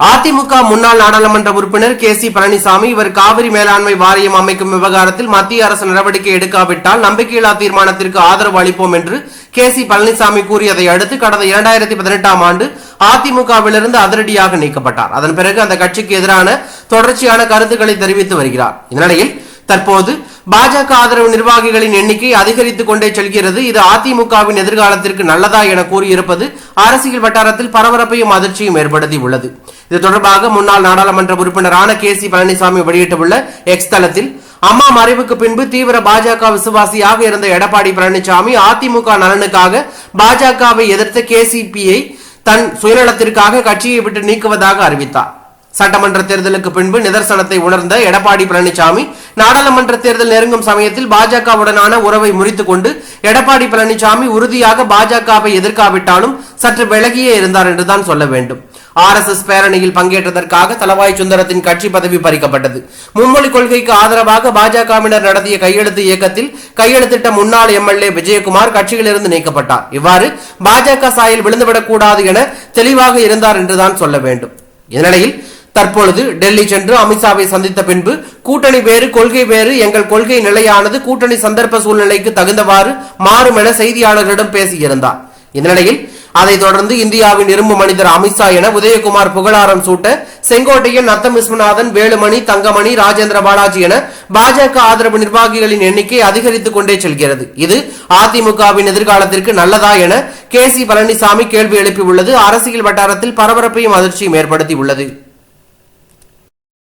அதிமுக முன்னாள் நாடாளுமன்ற உறுப்பினர் கே சி பழனிசாமி இவர் காவிரி மேலாண்மை வாரியம் அமைக்கும் விவகாரத்தில் மத்திய அரசு நடவடிக்கை எடுக்காவிட்டால் நம்பிக்கையில்லா தீர்மானத்திற்கு ஆதரவு அளிப்போம் என்று கே சி பழனிசாமி கூறியதை அடுத்து கடந்த இரண்டாயிரத்தி பதினெட்டாம் ஆண்டு அதிமுகவிலிருந்து அதிரடியாக நீக்கப்பட்டார். அதன் பிறகு அந்த கட்சிக்கு எதிரான தொடர்ச்சியான கருத்துக்களை தெரிவித்து வருகிறார். இந்நிலையில் தற்போது பாஜக ஆதரவு நிர்வாகிகளின் எண்ணிக்கை அதிகரித்துக் கொண்டே செல்கிறது. இது அதிமுகவின் எதிர்காலத்திற்கு நல்லதா என கூறியிருப்பது அரசியல் வட்டாரத்தில் பரபரப்பையும் அதிர்ச்சியும் ஏற்படுத்தி உள்ளது இது தொடர்பாக முன்னாள் நாடாளுமன்ற உறுப்பினரான கே சி பழனிசாமி வெளியிட்டுள்ள எக்ஸ் தளத்தில் அம்மா மறைவுக்கு பின்பு தீவிர பாஜக விசுவாசியாக இருந்த எடப்பாடி பழனிசாமி அதிமுக நலனுக்காக பாஜகவை எதிர்த்த கேசிபியை தன் சுயநலத்திற்காக கட்சியை விட்டு நீக்குவதாக அறிவித்தார். சட்டமன்ற தேர்தலுக்கு பின்பு நிதர்சனத்தை உணர்ந்த எடப்பாடி பழனிசாமி நாடாளுமன்ற தேர்தல் நெருங்கும் சமயத்தில் பாஜகவுடனான உறவை முறித்துக் கொண்டு எடப்பாடி பழனிசாமி உறுதியாக பாஜகவை எதிர்க்காவிட்டாலும் சற்று விலகியே இருந்தார் என்றுதான் சொல்ல வேண்டும். ஆர் எஸ் எஸ் பேரணியில் பங்கேற்றதற்காக தலவாய் சுந்தரத்தின் கட்சி பதவி பறிக்கப்பட்டது. மும்மொழி கொள்கைக்கு ஆதரவாக பாஜகவினர் நடத்திய கையெழுத்து இயக்கத்தில் கையெழுத்திட்ட முன்னாள் எம்எல்ஏ விஜயகுமார் கட்சியிலிருந்து நீக்கப்பட்டார். இவ்வாறு பாஜக சாயல் விழுந்துவிடக்கூடாது என தெளிவாக இருந்தார் என்றுதான் சொல்ல வேண்டும். இந்நிலையில் தற்பொழுது டெல்லி சென்று அமித்ஷாவை சந்தித்த பின்பு கூட்டணி வேறு கொள்கை வேறு எங்கள் கொள்கை நிலையானது. கூட்டணி சந்தர்ப்ப சூழ்நிலைக்கு தகுந்தவாறு மாறும் என செய்தியாளர்களிடம் பேசியிருந்தார். இந்நிலையில் அதைத் தொடர்ந்து இந்தியாவின் இரும்பு மனிதர் அமித்ஷா என உதயகுமார் புகழாரம் சூட்ட செங்கோட்டையன் நத்தம் விஸ்வநாதன் வேலுமணி தங்கமணி ராஜேந்திர பாலாஜி என பாஜக ஆதரவு நிர்வாகிகளின் எண்ணிக்கை அதிகரித்துக் கொண்டே செல்கிறது. இது அதிமுகவின் எதிர்காலத்திற்கு நல்லதா என கே சி பழனிசாமி கேள்வி எழுப்பியுள்ளது. அரசியல் வட்டாரத்தில் பரபரப்பையும் அதிர்ச்சியும் ஏற்படுத்தியுள்ளது.